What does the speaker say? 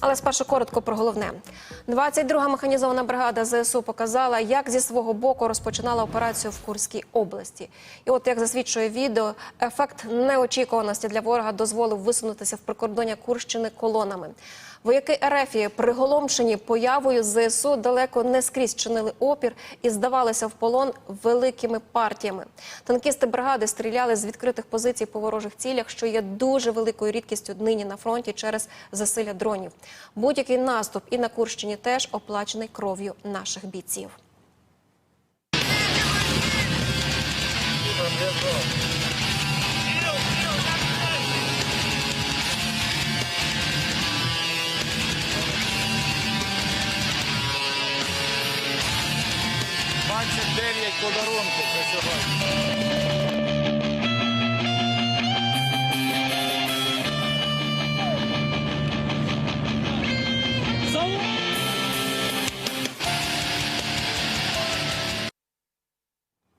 Але спершу коротко про головне. 22-га механізована бригада ЗСУ показала, як зі свого боку розпочинала операцію в Курській області. І от як засвідчує відео, ефект неочікуваності для ворога дозволив висунутися в прикордоння Курщини колонами. Вояки Ерефії приголомшені появою ЗСУ далеко не скрізь чинили опір і здавалися в полон великими партіями. Танкісти бригади стріляли з відкритих позицій по ворожих цілях, що є дуже великою рідкістю нині на фронті через засилля дронів. Будь-який наступ і на Курщині теж оплачений кров'ю наших бійців. Thank. 29 подарунків за сьогодні.